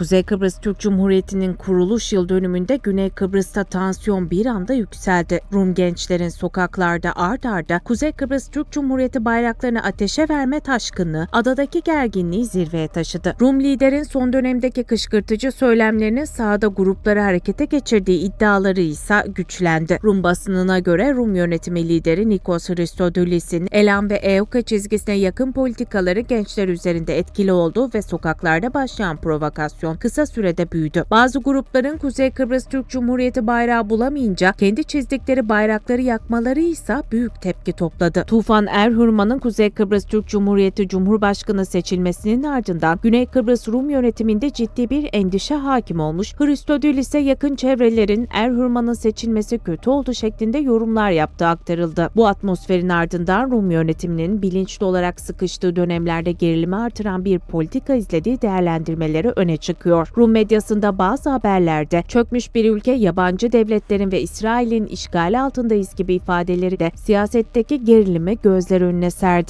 Kuzey Kıbrıs Türk Cumhuriyeti'nin kuruluş yıl dönümünde Güney Kıbrıs'ta tansiyon bir anda yükseldi. Rum gençlerin sokaklarda ard arda Kuzey Kıbrıs Türk Cumhuriyeti bayraklarını ateşe verme taşkınlığı adadaki gerginliği zirveye taşıdı. Rum liderin son dönemdeki kışkırtıcı söylemlerinin sahada grupları harekete geçirdiği iddiaları ise güçlendi. Rum basınına göre Rum yönetimi lideri Nikos Christodoulis'in Elam ve EOKA çizgisine yakın politikaları gençler üzerinde etkili oldu ve sokaklarda başlayan provokasyon kısa sürede büyüdü. Bazı grupların Kuzey Kıbrıs Türk Cumhuriyeti bayrağı bulamayınca kendi çizdikleri bayrakları yakmaları ise büyük tepki topladı. Tufan Erhurman'ın Kuzey Kıbrıs Türk Cumhuriyeti Cumhurbaşkanı seçilmesinin ardından Güney Kıbrıs Rum yönetiminde ciddi bir endişe hakim olmuş. Hristodylis'e yakın çevrelerin Erhurman'ın seçilmesi kötü oldu şeklinde yorumlar yaptığı aktarıldı. Bu atmosferin ardından Rum yönetiminin bilinçli olarak sıkıştığı dönemlerde gerilimi artıran bir politika izlediği değerlendirmeleri öne çıkıyor. Rum medyasında bazı haberlerde çökmüş bir ülke yabancı devletlerin ve İsrail'in işgali altındayız gibi ifadeleri de siyasetteki gerilimi gözler önüne serdi.